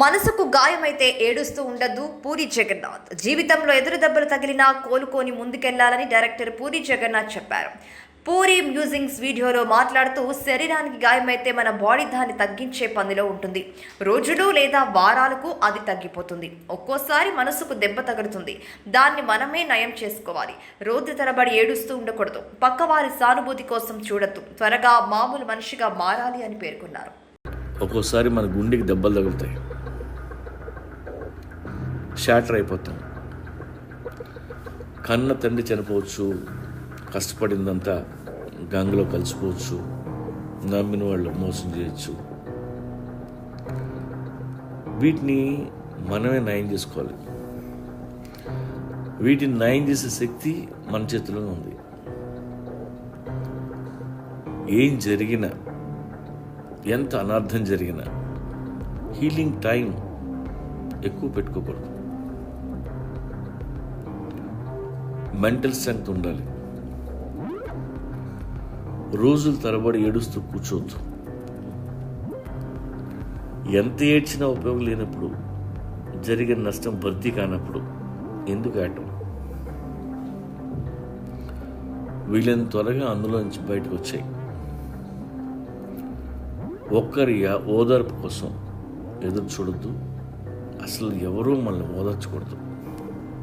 మనసుకు గాయమైతే ఏడుస్తూ ఉండద్దు పూరి జగన్నాథ్. జీవితంలో ఎదురు దెబ్బలు తగిలినా కోలుకొని ముందుకెళ్ళాలని డైరెక్టర్ పూరి జగన్నాథ్ చెప్పారు. పూరి మ్యూజింగ్స్ వీడియోలో మాట్లాడుతూ శరీరానికి గాయమైతే మన బాడీ దాన్ని తగ్గించే పనిలో ఉంటుంది. రోజులు లేదా వారాలకు అది తగ్గిపోతుంది. ఒక్కోసారి మనసుకు దెబ్బ తగులుతుంది. దాన్ని మనమే నయం చేసుకోవాలి. రోజు తరబడి ఏడుస్తూ ఉండకూడదు. పక్కవారి సానుభూతి కోసం చూడద్దు. త్వరగా మామూలు మనిషిగా మారాలి అని పేర్కొన్నారు. ఒక్కోసారి మన గుండెకి దెబ్బలు తగులుతాయి. షాటర్ అయిపోతాం. కన్న తండ్రి చనిపోవచ్చు కష్టపడిందంతా గంగలో కలిసిపోవచ్చు నమ్మిన వాళ్ళు మోసం చేయొచ్చు. వీటిని మనమే నయం చేసుకోవాలి. వీటిని నయం చేసే శక్తి మన చేతిలోనే ఉంది. ఏం జరిగినా ఎంత అనర్థం జరిగినా హీలింగ్ టైం ఎక్కువ పెట్టుకోకూడదు. మెంటల్ స్ట్రెంగ్త్ ఉండాలి. రోజులు తరబడి ఏడుస్తూ కూర్చోవద్దు. ఎంత ఏడ్చినా ఉపయోగం లేనప్పుడు జరిగిన నష్టం భర్తీ కానప్పుడు ఎందుకు ఆటం వీళ్ళని త్వరగా అందులో నుంచి బయటకు వచ్చాయి. ఒక్కరి ఓదార్పు కోసం ఎదురు చూడొద్దు. అసలు ఎవరూ మనల్ని ఓదార్చకూడదు.